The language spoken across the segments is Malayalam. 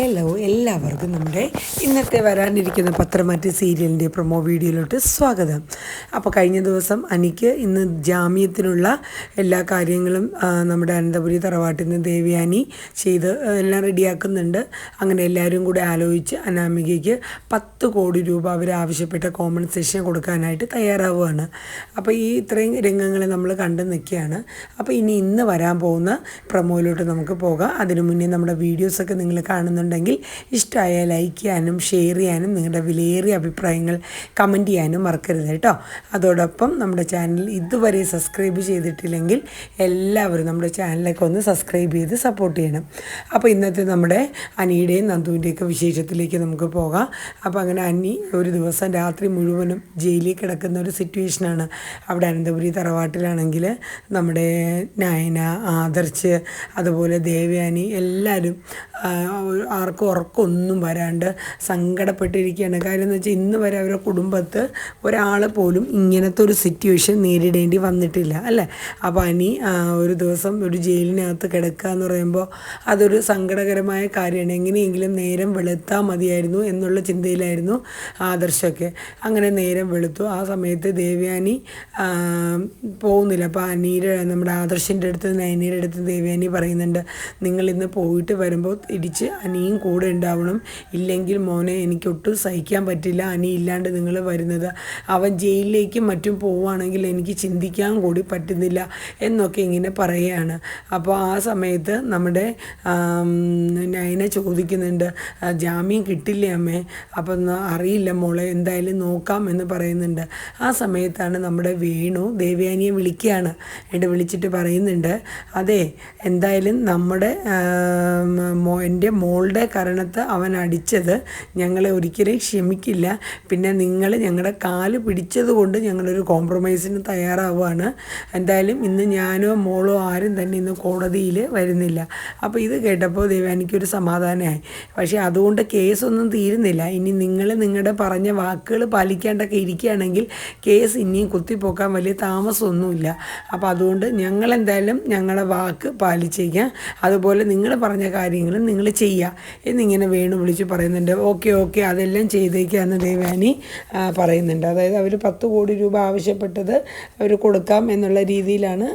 ഹലോ എല്ലാവർക്കും നമ്മുടെ ഇന്നത്തെ വരാനിരിക്കുന്ന പത്രമാറ്റ് സീരിയലിന്റെ പ്രൊമോ വീഡിയോയിലോട്ട് സ്വാഗതം. അപ്പോൾ കഴിഞ്ഞ ദിവസം അനിക്ക് ഇന്ന് ജാമ്യത്തിനുള്ള എല്ലാ കാര്യങ്ങളും നമ്മുടെ അനന്തപുരി തറവാട്ടിൽ നിന്ന് ദേവയാനി ചെയ്ത് എല്ലാം റെഡിയാക്കുന്നുണ്ട്. അങ്ങനെ എല്ലാവരും കൂടെ ആലോചിച്ച് അനാമികയ്ക്ക് പത്ത് കോടി രൂപ അവർ ആവശ്യപ്പെട്ട കോമ്പൻസേഷൻ കൊടുക്കാനായിട്ട് തയ്യാറാവുകയാണ്. അപ്പോൾ ഈ ഇത്രയും രംഗങ്ങൾ നമ്മൾ കണ്ടു നിൽക്കുകയാണ്. അപ്പോൾ ഇനി ഇന്ന് വരാൻ പോകുന്ന പ്രൊമോയിലോട്ട് നമുക്ക് പോകാം. അതിനു മുന്നേ നമ്മുടെ വീഡിയോസൊക്കെ നിങ്ങൾ കാണുന്നുണ്ടെങ്കിൽ ഇഷ്ടമായ ലൈക്ക് ചെയ്യാനും ഷെയർ ചെയ്യാനും നിങ്ങളുടെ വിലയേറിയ അഭിപ്രായങ്ങൾ കമന്റ് ചെയ്യാനും മറക്കരുത് കേട്ടോ. അതോടൊപ്പം നമ്മുടെ ചാനൽ ഇതുവരെ സബ്സ്ക്രൈബ് ചെയ്തിട്ടില്ലെങ്കിൽ എല്ലാവരും നമ്മുടെ ചാനലൊക്കെ ഒന്ന് സബ്സ്ക്രൈബ് ചെയ്ത് സപ്പോർട്ട് ചെയ്യണം. അപ്പോൾ ഇന്നത്തെ നമ്മുടെ അനിയുടെയും നന്ദുവിന്റെയൊക്കെ വിശേഷത്തിലേക്ക് നമുക്ക് പോകാം. അപ്പോൾ അങ്ങനെ അനി ഒരു ദിവസം രാത്രി മുഴുവനും ജയിലിൽ കിടക്കുന്ന ഒരു സിറ്റുവേഷനാണ് അവിടെ അനന്തപുരി തറവാട്ടിലാണെങ്കിൽ നമ്മുടെ നയന ആദർശ് അതുപോലെ ദേവയാനി എല്ലാവരും ആർക്കും ഉറക്കമൊന്നും വരാണ്ട് സങ്കടപ്പെട്ടിരിക്കുകയാണ്. കാര്യം എന്ന് വെച്ചാൽ ഇന്ന് വരെ അവരുടെ കുടുംബത്ത് ഒരാൾ പോലും ഇങ്ങനത്തെ ഒരു സിറ്റുവേഷൻ നേരിടേണ്ടി വന്നിട്ടില്ല അല്ലേ? അപ്പോൾ അനി ഒരു ദിവസം ഒരു ജയിലിനകത്ത് കിടക്കുക എന്ന് പറയുമ്പോൾ അതൊരു സങ്കടകരമായ കാര്യമാണ്. എങ്ങനെയെങ്കിലും നേരം വെളുത്താൽ മതിയായിരുന്നു എന്നുള്ള ചിന്തയിലായിരുന്നു ആദർശമൊക്കെ അങ്ങനെ നേരം വെളുത്തു. ആ സമയത്ത് ദേവയാനി പോകുന്നില്ല. അപ്പോൾ അനീരെ നമ്മുടെ ആദർശിന്റെ അടുത്ത് നയനീരുടെ അടുത്ത് ദേവയാനി പറയുന്നുണ്ട് നിങ്ങൾ ഇന്ന് പോയിട്ട് വരുമ്പോൾ ഇടിച്ച് അനിയും കൂടെ ഉണ്ടാവണം. ഇല്ലെങ്കിൽ മോനെ എനിക്കൊട്ടും സഹിക്കാൻ പറ്റില്ല. അനി ഇല്ലാണ്ട് നിങ്ങൾ വരുന്നത്. അവൻ ജയിലിലേക്കും മറ്റും പോവുകയാണെങ്കിൽ എനിക്ക് ചിന്തിക്കാൻ കൂടി പറ്റുന്നില്ല എന്നൊക്കെ ഇങ്ങനെ പറയുകയാണ്. അപ്പോൾ ആ സമയത്ത് നമ്മുടെ നയനെ ചോദിക്കുന്നുണ്ട് "ആ, ജാമ്യം കിട്ടില്ലേ അമ്മേ? അപ്പം അറിയില്ല മോളെ എന്തായാലും നോക്കാം എന്ന് പറയുന്നുണ്ട്. ആ സമയത്താണ് നമ്മുടെ വേണു ദേവയാനിയെ വിളിക്കുകയാണ്. എന്നിട്ട് വിളിച്ചിട്ട് പറയുന്നുണ്ട് അതെ എന്തായാലും നമ്മുടെ എന്റെ മോ മോളുടെ കാരണത്ത് അവൻ അടിച്ചത് ഞങ്ങളെ ഒരിക്കലും ക്ഷമിക്കില്ല. പിന്നെ നിങ്ങൾ ഞങ്ങളുടെ കാൽ പിടിച്ചത് കൊണ്ട് ഞങ്ങളൊരു കോംപ്രമൈസിന് തയ്യാറാവുകയാണ്. എന്തായാലും ഇന്ന് ഞാനോ മോളോ ആരും തന്നെ ഇന്ന് കോടതിയിൽ വരുന്നില്ല. അപ്പോൾ ഇത് കേട്ടപ്പോൾ ദേവാനിക്കൊരു സമാധാനമായി. പക്ഷേ അതുകൊണ്ട് കേസൊന്നും തീരുന്നില്ല. ഇനി നിങ്ങൾ നിങ്ങളുടെ പറഞ്ഞ വാക്കുകൾ പാലിക്കാണ്ടൊക്കെ ഇരിക്കുകയാണെങ്കിൽ കേസ് ഇനിയും കുത്തിപ്പോക്കാൻ വലിയ താമസമൊന്നുമില്ല. അപ്പോൾ അതുകൊണ്ട് ഞങ്ങൾ എന്തായാലും ഞങ്ങളുടെ വാക്ക് പാലിച്ചേക്കാം അതുപോലെ നിങ്ങൾ പറഞ്ഞ കാര്യങ്ങളും നിങ്ങൾ ചെയ്യുക. എന്നിങ്ങനെ വേണു വിളിച്ച് പറയുന്നുണ്ട് ഓക്കെ ഓക്കെ അതെല്ലാം ചെയ്തേക്കാന്ന് ദേവാനി പറയുന്നുണ്ട്. അതായത് അവർ പത്ത് കോടി രൂപ ആവശ്യപ്പെട്ടത് അവർ കൊടുക്കാം എന്നുള്ള രീതിയിലാണ്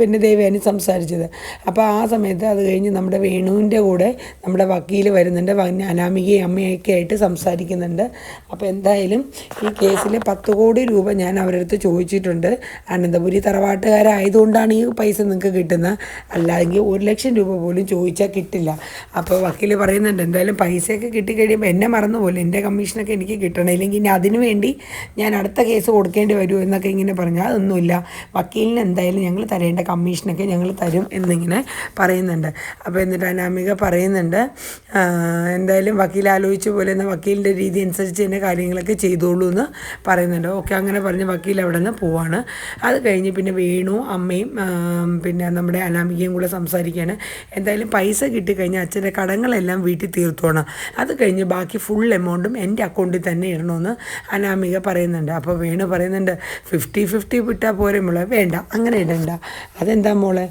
പിന്നെ ദേവയാനി സംസാരിച്ചത്. അപ്പോൾ ആ സമയത്ത് അത് കഴിഞ്ഞ് നമ്മുടെ വേണുവിന്റെ കൂടെ നമ്മുടെ വക്കീൽ വരുന്നുണ്ട്. അനാമികയും അമ്മയൊക്കെ ആയിട്ട് സംസാരിക്കുന്നുണ്ട്. അപ്പോൾ എന്തായാലും ഈ കേസിൽ പത്ത് കോടി രൂപ ഞാൻ അവരടുത്ത് ചോദിച്ചിട്ടുണ്ട്. അനന്തപുരി തറവാട്ടുകാരായതുകൊണ്ടാണ് ഈ പൈസ നിങ്ങൾക്ക് കിട്ടുന്നത് അല്ലെങ്കിൽ ഒരു ലക്ഷം രൂപ പോലും ചോദിച്ചാൽ കിട്ടില്ല. അപ്പോൾ വക്കീൽ പറയുന്നുണ്ട് എന്തായാലും പൈസയൊക്കെ കിട്ടിക്കഴിയുമ്പോൾ എന്നെ മറന്നു പോലെ എന്റെ കമ്മീഷനൊക്കെ എനിക്ക് കിട്ടണം. ഇല്ലെങ്കിൽ ഇനി അതിനു വേണ്ടി ഞാൻ അടുത്ത കേസ് കൊടുക്കേണ്ടി വരുമോ എന്നൊക്കെ ഇങ്ങനെ പറഞ്ഞാൽ അതൊന്നുമില്ല. വക്കീലിന് എന്തായാലും ഞങ്ങൾ തരേണ്ട കമ്മീഷനൊക്കെ ഞങ്ങൾ തരും എന്നിങ്ങനെ പറയുന്നുണ്ട്. അപ്പോൾ എന്നിട്ട് അനാമിക പറയുന്നുണ്ട് എന്തായാലും വക്കീൽ ആലോചിച്ച പോലെ എന്നാൽ വക്കീലിന്റെ രീതി അനുസരിച്ച് തന്നെ കാര്യങ്ങളൊക്കെ ചെയ്തോളൂ എന്ന് പറയുന്നുണ്ട്. ഓക്കെ അങ്ങനെ പറഞ്ഞ് വക്കീൽ അവിടെ നിന്ന് പോവാണ്. അത് കഴിഞ്ഞ് പിന്നെ വേണു അമ്മയും പിന്നെ നമ്മുടെ അനാമികയും കൂടെ സംസാരിക്കുകയാണ്. എന്തായാലും പൈസ കിട്ടിക്കഴിഞ്ഞാൽ അച്ഛന്റെ കടങ്ങളെല്ലാം വീട്ടിൽ തീർത്തോണം അത് കഴിഞ്ഞ് ബാക്കി ഫുൾ എമൗണ്ടും എന്റെ അക്കൗണ്ടിൽ തന്നെ ഇടണമെന്ന് അനാമിക പറയുന്നുണ്ട്. അപ്പോൾ വേണു പറയുന്നുണ്ട് ഫിഫ്റ്റി ഫിഫ്റ്റി വിട്ടാൽ പോരെ മോളെ വേണ്ട അങ്ങനെ ഇടണ്ട. അതെന്താ മോളെ?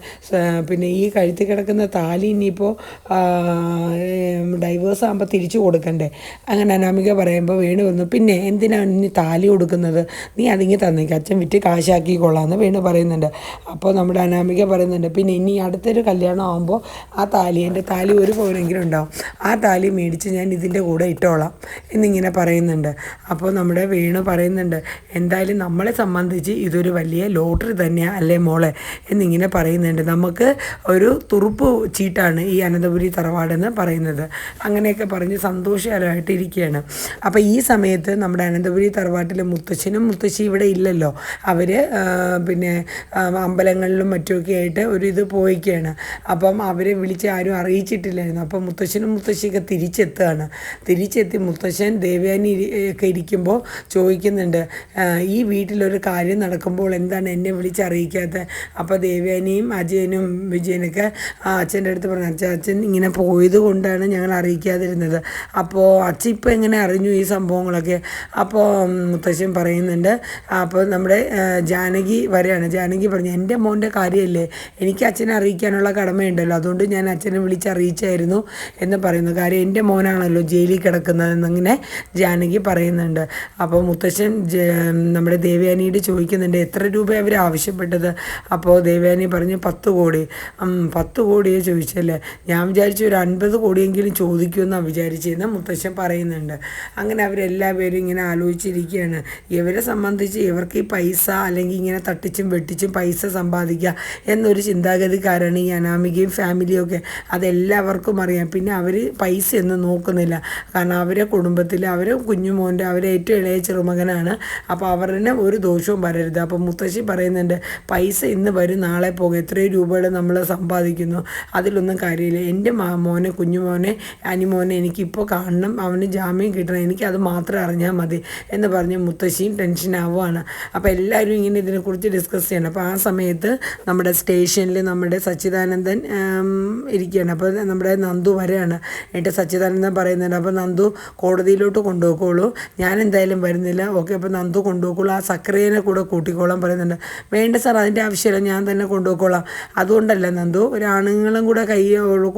പിന്നെ ഈ കഴുത്തിൽ കിടക്കുന്ന താലി ഇനിയിപ്പോൾ ഡൈവേഴ്സ് ആകുമ്പോൾ തിരിച്ചു കൊടുക്കണ്ടേ? അങ്ങനെ അനാമിക പറയുമ്പോൾ വേണു വന്നു. പിന്നെ എന്തിനാണ് ഇനി താലി കൊടുക്കുന്നത്? നീ അതിങ്ങി തന്നേക്ക്. അച്ഛൻ വിറ്റ് കാശാക്കിക്കൊള്ളാമെന്ന് വേണു പറയുന്നുണ്ട്. അപ്പോൾ നമ്മുടെ അനാമിക പറയുന്നുണ്ട് പിന്നെ ഇനി അടുത്തൊരു കല്യാണം ആകുമ്പോൾ ആ താലി എന്റെ താലി ഒരു പവനെങ്കിലും ഉണ്ടാവും. ആ താലി മേടിച്ച് ഞാൻ ഇതിന്റെ കൂടെ ഇട്ടോളാം. എന്നിങ്ങനെ പറയുന്നുണ്ട്. അപ്പോൾ നമ്മുടെ വേണു പറയുന്നുണ്ട് എന്തായാലും നമ്മളെ സംബന്ധിച്ച് ഇതൊരു വലിയ ലോട്ടറി തന്നെയാണ് അല്ലേ മോളെ? എന്നിങ്ങനെ പറയുന്നുണ്ട്. നമുക്ക് ഒരു തുറുപ്പ് ചീട്ടാണ് ഈ അനന്തപുരി തറവാടെന്ന് പറയുന്നത്. അങ്ങനെയൊക്കെ പറഞ്ഞ് സന്തോഷകരമായിട്ട് ഇരിക്കുകയാണ് അപ്പോൾ ഈ സമയത്ത് നമ്മുടെ അനന്തപുരി തറവാട്ടിലെ മുത്തശ്ശനും മുത്തശ്ശി ഇവിടെ ഇല്ലല്ലോ. അവർ പിന്നെ അമ്പലങ്ങളിലും മറ്റുമൊക്കെ ആയിട്ട് ഒരു ഇത് പോയിക്കുകയാണ് അപ്പം അവരെ വിളിച്ച് ആരും അറിയിച്ചിട്ടില്ലായിരുന്നു. അപ്പം മുത്തശ്ശനും മുത്തശ്ശിയൊക്കെ തിരിച്ചെത്തുകയാണ്. തിരിച്ചെത്തി മുത്തശ്ശൻ ദേവയാനി ഒക്കെ ഇരിക്കുമ്പോൾ ചോദിക്കുന്നുണ്ട് "ആ, ഈ വീട്ടിലൊരു കാര്യം നടക്കുമ്പോൾ എന്താണ് എന്നെ വിളിച്ചറിയിക്കാത്തത് അപ്പോൾ ദേവയാനിയും അജയനും വിജയനൊക്കെ അച്ഛന്റെ അടുത്ത് പറഞ്ഞു അച്ഛൻ അച്ഛൻ ഇങ്ങനെ പോയത് കൊണ്ടാണ് ഞങ്ങൾ അറിയിക്കാതിരുന്നത് അപ്പോൾ അച്ഛൻ ഇപ്പോൾ എങ്ങനെ അറിഞ്ഞു ഈ സംഭവങ്ങളൊക്കെ? അപ്പോൾ മുത്തശ്ശൻ പറയുന്നുണ്ട് അപ്പോൾ നമ്മുടെ ജാനകി വരെയാണ്. ജാനകി പറഞ്ഞു എന്റെ മോന്റെ കാര്യമല്ലേ? എനിക്ക് അച്ഛനെ അറിയിക്കാനുള്ള കടമയുണ്ടല്ലോ. അതുകൊണ്ട് ഞാൻ അച്ഛനെ വിളിച്ചറിയിച്ചായിരുന്നു എന്ന് പറയുന്നു. കാര്യം എന്റെ മോനാണല്ലോ ജയിലിൽ കിടക്കുന്നതെന്നിങ്ങനെ ജാനകി പറയുന്നുണ്ട്. അപ്പോൾ മുത്തശ്ശൻ നമ്മുടെ ദേവയാനിയോട് ചോദിക്കുന്നുണ്ട് എത്ര രൂപ അവർ ആവശ്യപ്പെട്ടത്? അപ്പോൾ ദേവയാനി പറഞ്ഞു പത്ത് കോടി. പത്ത് കോടിയെ ചോദിച്ചല്ലേ? ഞാൻ വിചാരിച്ചു ഒരു അൻപത് കോടിയെങ്കിലും ചോദിക്കുമെന്നാണ് വിചാരിച്ചതെന്ന് മുത്തശ്ശൻ പറയുന്നുണ്ട്. അങ്ങനെ അവരെല്ലാവരും ഇങ്ങനെ ആലോചിച്ചിരിക്കുകയാണ്. ഇവരെ സംബന്ധിച്ച് ഇവർക്ക് ഈ പൈസ അല്ലെങ്കിൽ ഇങ്ങനെ തട്ടിച്ചും വെട്ടിച്ചും പൈസ സമ്പാദിക്കുക എന്നൊരു ചിന്താഗതിക്കാരാണ് ഈ അനാമികയും ഫാമിലിയും ഒക്കെ. അതെല്ലാവർക്കും അറിയാം. പിന്നെ അവർ പൈസയൊന്നും നോക്കുന്നില്ല. കാരണം അവരെ കുടുംബത്തിൽ അവരെ കുഞ്ഞുമോന്റെ അവരെ ഏറ്റവും ഇളയ ചെറുമകനാണ്. അപ്പോൾ അവരുടെ ഒരു ദോഷവും വരരുത്. അപ്പോൾ മുത്തശ്ശി പറയുന്നുണ്ട് പൈസ ഇന്ന് വരും നാളെ പോകും. എത്രയും രൂപയുടെ നമ്മൾ സമ്പാദിക്കുന്നു. അതിലൊന്നും കാര്യമില്ല. എന്റെ മോനെ കുഞ്ഞുമോനെ അനിമോനെ എനിക്കിപ്പോൾ കാണണം അവന് ജാമ്യം കിട്ടണം എനിക്ക് അത് മാത്രം അറിഞ്ഞാൽ മതി എന്ന് പറഞ്ഞ് മുത്തശ്ശിയും ടെൻഷനാവുകയാണ് അപ്പോൾ എല്ലാവരും ഇങ്ങനെ ഇതിനെക്കുറിച്ച് ഡിസ്കസ് ചെയ്യണം. അപ്പോൾ ആ സമയത്ത് നമ്മുടെ സ്റ്റേഷനിൽ നമ്മുടെ സച്ചിദാനന്ദൻ ഇരിക്കുകയാണ്. അപ്പോൾ നമ്മുടെ നന്ദു വരെയാണ് എന്നിട്ട് സച്ചിദാനന്ദൻ പറയുന്നുണ്ട് അപ്പോൾ നന്ദു കോടതിയിലോട്ട് കൊണ്ടുപോയിക്കോളൂ. ഞാൻ എന്തായാലും വരുന്നില്ല. ഓക്കെ അപ്പോൾ നന്ദു കൊണ്ടുപോയിക്കോളൂ. ആ സക്രിയനെ കൂടെ കൂട്ടിക്കോളാൻ പറയുന്നുണ്ട്. വേണ്ട സാർ അതിന്റെ ആവശ്യമില്ല. ഞാൻ തന്നെ കൊണ്ടുപോയിക്കോളാം. അതുകൊണ്ടല്ല നന്ദു ഒരാണുങ്ങളും കൂടെ കൈ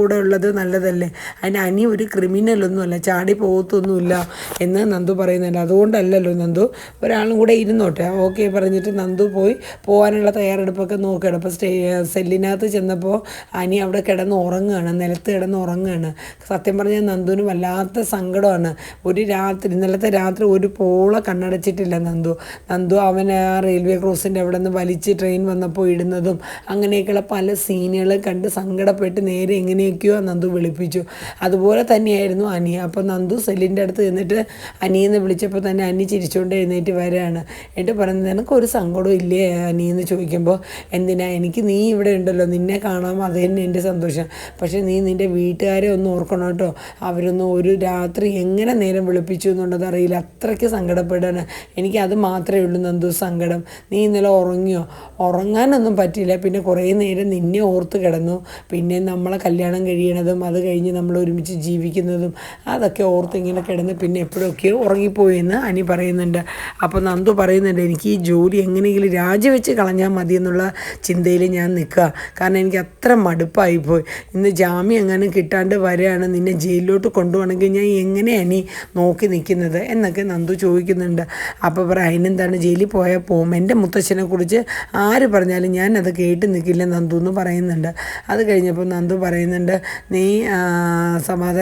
കൂടെ ഉള്ളത് നല്ലതല്ലേ? അതിന് അനി ഒരു ക്രിമിനലൊന്നുമല്ല ചാടി പോകത്തൊന്നുമില്ല എന്ന് നന്ദു പറയുന്നുണ്ട്. അതുകൊണ്ടല്ലല്ലോ നന്ദു ഒരാളും കൂടെ ഇരുന്നോട്ടെ. ഓക്കെ പറഞ്ഞിട്ട് നന്ദു പോയി പോകാനുള്ള തയ്യാറെടുപ്പൊക്കെ നോക്കുകയാണ്. അപ്പോൾ സ്റ്റേ സെല്ലിനകത്ത് ചെന്നപ്പോൾ അനി അവിടെ കിടന്ന് ഉറങ്ങുകയാണ് നിലത്ത് കിടന്ന് ഉറങ്ങുകയാണ്. സത്യം പറഞ്ഞാൽ നന്ദുവിന് വല്ലാത്ത സങ്കടമാണ്. ഒരു രാത്രി ഇന്നലത്തെ രാത്രി ഒരു പോള കണ്ണടച്ചിട്ടില്ല നന്ദു. നന്ദു അവൻ ആ റെയിൽവേ ക്രോസിന്റെ അവിടെ നിന്ന് വലിച്ച് ട്രെയിൻ വന്നപ്പോൾ ഇടുന്നതും അങ്ങനെയൊക്കെയുള്ള പല സീനുകൾ കണ്ട് സങ്കടപ്പെട്ട് നേരെ എങ്ങനെയൊക്കെയോ നന്ദു വിളിപ്പിച്ചു. അതുപോലെ തന്നെയായിരുന്നു അനി. അപ്പോൾ നന്ദു സെല്ലിന്റെ അടുത്ത് നിന്നിട്ട് അനിയെന്ന് വിളിച്ചപ്പോൾ തന്നെ അനി ചിരിച്ചുകൊണ്ട് എഴുന്നേറ്റ് വരികയാണ്. എന്നിട്ട് പറയുന്നത് നിനക്കൊരു സങ്കടവും ഇല്ലേ അനി? എന്ന് ചോദിക്കുമ്പോൾ എന്തിനാ? എനിക്ക് നീ ഇവിടെ ഉണ്ടല്ലോ. നിന്നെ കാണാം. അത് തന്നെ എന്റെ സന്തോഷം. പക്ഷേ നീ നിന്റെ വീട്ടുകാരെ ഒന്ന് ഓർക്കണം കേട്ടോ. അവരൊന്നും ഒരു രാത്രി എങ്ങനെ നേരം വിളിപ്പിച്ചു എന്നുള്ളത് അറിയില്ല. അത്രയ്ക്ക് സങ്കടപ്പെടാണ് എനിക്ക് അത് മാത്രമേ ഉള്ളൂ നന്ദു സങ്കടം. നീ ഇന്നലെ ഉറങ്ങിയോ? ഉറങ്ങാനൊന്നും പറ്റില്ല പിന്നെ കുറേ നേരം നിന്നെ ഓർത്ത് കിടന്നു. പിന്നെ നമ്മളെ കല്യാണം കഴിയണതും അത് കഴിഞ്ഞ് നമ്മൾ ഒരുമിച്ച് ജീവിക്കുന്നതും അതൊക്കെ ഓർത്ത് ഇങ്ങനെ കിടന്ന് പിന്നെ എപ്പോഴൊക്കെ ഉറങ്ങിപ്പോയി എന്ന് അനി പറയുന്നുണ്ട്. അപ്പോൾ നന്ദു പറയുന്നുണ്ട് എനിക്ക് ഈ ജോലി എങ്ങനെയെങ്കിലും രാജിവെച്ച് കളഞ്ഞാൽ മതി എന്നുള്ള ചിന്തയിൽ ഞാൻ നിൽക്കുക കാരണം എനിക്ക് അത്ര മടുപ്പായിപ്പോയി ഇന്ന് ജാമ്യം എങ്ങനെ കിട്ടാണ്ട് വരികയാണ് നിന്നെ ജയിലിലോട്ട് കൊണ്ടുപോകണമെങ്കിൽ ഞാൻ എങ്ങനെ അനി നോക്കി നിൽക്കുന്നത്? എന്നൊക്കെ നന്ദു ചോദിക്കുന്നുണ്ട്. അപ്പോൾ പറ അതിനെന്താണ് ജയിലിൽ പോയാൽ പോകും എന്റെ മുത്തശ്ശനെ കുറിച്ച് ആര് പറഞ്ഞാലും ഞാൻ അത് കേട്ട് നിൽക്കില്ല നന്ദു എന്ന് പറയുന്നുണ്ട്. അത് കഴിഞ്ഞപ്പോൾ നന്ദു പറയുന്നുണ്ട് നീ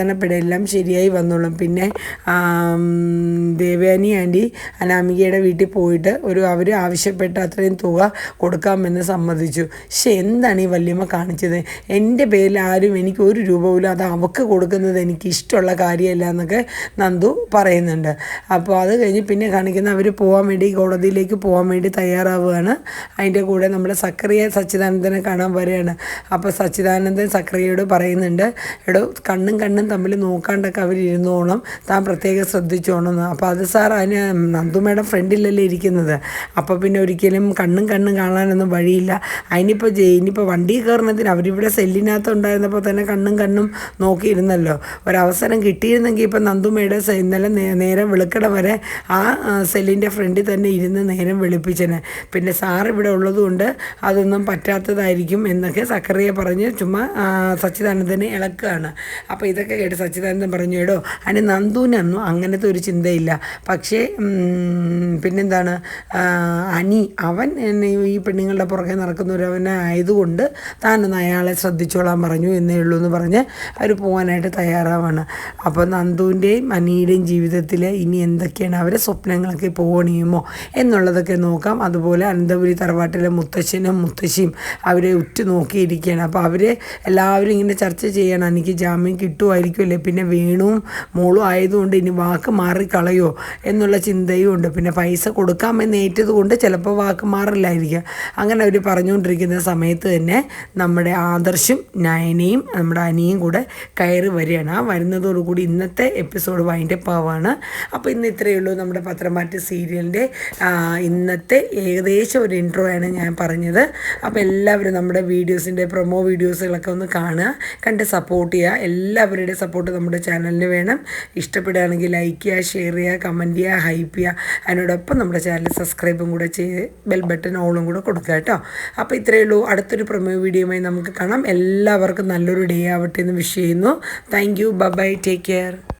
സമാധാനപ്പെടെല്ലാം ശരിയായി വന്നോളും. പിന്നെ ദേവയാനി ആന്റി അനാമികയുടെ വീട്ടിൽ പോയിട്ട് ഒരു അവർ ആവശ്യപ്പെട്ട അത്രയും തുക കൊടുക്കാമെന്ന് സമ്മതിച്ചു. പക്ഷെ എന്താണ് ഈ വല്യമ്മ കാണിച്ചത്? എന്റെ പേരിൽ ആരും എനിക്ക് ഒരു രൂപ പോലും അത് അവക്ക് കൊടുക്കുന്നത് എനിക്ക് ഇഷ്ടമുള്ള കാര്യമല്ല എന്നൊക്കെ നന്ദു പറയുന്നുണ്ട്. അപ്പോൾ അത് കഴിഞ്ഞ് പിന്നെ കാണിക്കുന്ന അവർ പോകാൻ വേണ്ടി കോടതിയിലേക്ക് പോകാൻ വേണ്ടി തയ്യാറാവുകയാണ്. അതിന്റെ കൂടെ നമ്മുടെ സക്രിയ സച്ചിദാനന്ദനെ കാണാൻ വരികയാണ്. അപ്പോൾ സച്ചിദാനന്ദൻ സക്രിയയോട് പറയുന്നുണ്ട് എടോ കണ്ണും കണ്ണും തമ്മിൽ നോക്കാണ്ടൊക്കെ അവരിരുന്നോണം താൻ പ്രത്യേകം ശ്രദ്ധിച്ചോണം അപ്പോൾ അത് സാർ അതിന് നന്ദു മേഡം ഫ്രണ്ടിലല്ലേ ഇരിക്കുന്നത്. അപ്പോൾ പിന്നെ ഒരിക്കലും കണ്ണും കണ്ണും കാണാനൊന്നും വഴിയില്ല. അതിനിപ്പോൾ ഇനിയിപ്പോൾ വണ്ടി കയറുന്നതിന് അവരിവിടെ സെല്ലിനകത്ത് ഉണ്ടായിരുന്നപ്പോൾ തന്നെ കണ്ണും കണ്ണും നോക്കിയിരുന്നല്ലോ. ഒരവസരം കിട്ടിയിരുന്നെങ്കിൽ ഇപ്പം നന്ദുമയുടെ ഇന്നലെ നേരം വെളുക്കട വരെ ആ സെല്ലിന്റെ ഫ്രണ്ടിൽ തന്നെ ഇരുന്ന് നേരം വെളുപ്പിച്ചനെ. പിന്നെ സാർ ഇവിടെ ഉള്ളതുകൊണ്ട് അതൊന്നും പറ്റാത്തതായിരിക്കും എന്നൊക്കെ സക്കറിയ പറഞ്ഞ് ചുമ്മാ സച്ചിദാനന്ദനെ ഇളക്കുകയാണ്. അപ്പോൾ ഇതൊക്കെ കേട്ട് സച്ചിദാനന്ദൻ പറഞ്ഞു എടോ അതിന് നന്ദുവിനൊന്നും അങ്ങനത്തെ ഒരു ചിന്തയില്ല. പക്ഷേ പിന്നെന്താണ്? അനി അവൻ ഈ പെണ്ണുങ്ങളുടെ പുറകെ നടക്കുന്നവരവനെ ആയതുകൊണ്ട് താനൊന്ന് അയാളെ ശ്രദ്ധിച്ചോളാൻ പറഞ്ഞു എന്നേ ഉള്ളൂ എന്ന് പറഞ്ഞ് അവർ പോകാനായിട്ട് തയ്യാറാവാണ്. അപ്പോൾ നന്ദുവിന്റെയും അനിയുടെയും ജീവിതത്തിൽ ഇനി എന്തൊക്കെയാണ് അവരെ സ്വപ്നങ്ങളൊക്കെ പോകണിയുമോ എന്നുള്ളതൊക്കെ നോക്കാം. അതുപോലെ അനന്തപുരി തറവാട്ടിലെ മുത്തശ്ശനും മുത്തശ്ശിയും അവരെ ഉറ്റു നോക്കിയിരിക്കുകയാണ് അപ്പോൾ അവരെ എല്ലാവരും ഇങ്ങനെ ചർച്ച ചെയ്യണം. എനിക്ക് ജാമ്യം കിട്ടുമായിരിക്കുമല്ലേ പിന്നെ വേണുവും മോളും ആയതുകൊണ്ട് ഇനി വാക്ക് മാറിക്കളയോ എന്നുള്ള ചിന്തയും ഉണ്ട്. പിന്നെ പൈസ കൊടുക്കാമെന്ന് ഏറ്റത് കൊണ്ട് ചിലപ്പോൾ വാക്ക് മാറില്ലായിരിക്കാം അങ്ങനെ അവർ പറഞ്ഞുകൊണ്ടിരിക്കുന്ന സമയത്ത് തന്നെ നമ്മുടെ ആദർശും നയനയും നമ്മുടെ അനിയും കൂടെ കയറി വരികയാണ്. ആ വരുന്നതോടുകൂടി ഇന്നത്തെ എപ്പിസോഡ് വൈൻഡപ്പ് ആവാണ്. അപ്പോൾ ഇന്ന് ഇത്രയേ ഉള്ളൂ. നമ്മുടെ പത്രമാറ്റ് സീരിയലിന്റെ ഇന്നത്തെ ഏകദേശം ഒരു ഇൻട്രോ ആണ് ഞാൻ പറഞ്ഞത്. അപ്പോൾ എല്ലാവരും നമ്മുടെ വീഡിയോസിന്റെ പ്രൊമോ വീഡിയോസുകളൊക്കെ ഒന്ന് കാണുക. കണ്ട് സപ്പോർട്ട് ചെയ്യുക. എല്ലാവരുടെ സപ്പോർട്ട് നമ്മുടെ ചാനലിന് വേണം. ഇഷ്ടപ്പെടുകയാണെങ്കിൽ ലൈക്ക് ചെയ്യുക ഷെയർ ചെയ്യുക കമന്റ് ചെയ്യുക ഹൈപ്പ് ചെയ്യുക. അതിനോടൊപ്പം നമ്മുടെ ചാനൽ സബ്സ്ക്രൈബും കൂടെ ചെയ്ത് ബെൽ ബട്ടൺ ഓളും കൂടെ കൊടുക്കുക കേട്ടോ. അപ്പോൾ ഇത്രയേ ഉള്ളൂ. അടുത്തൊരു പ്രമേയ വീഡിയോയുമായി നമുക്ക് കാണാം. എല്ലാവർക്കും നല്ലൊരു ഡേ ആവട്ടെ എന്ന് വിഷ് ചെയ്യുന്നു. Thank you bye take care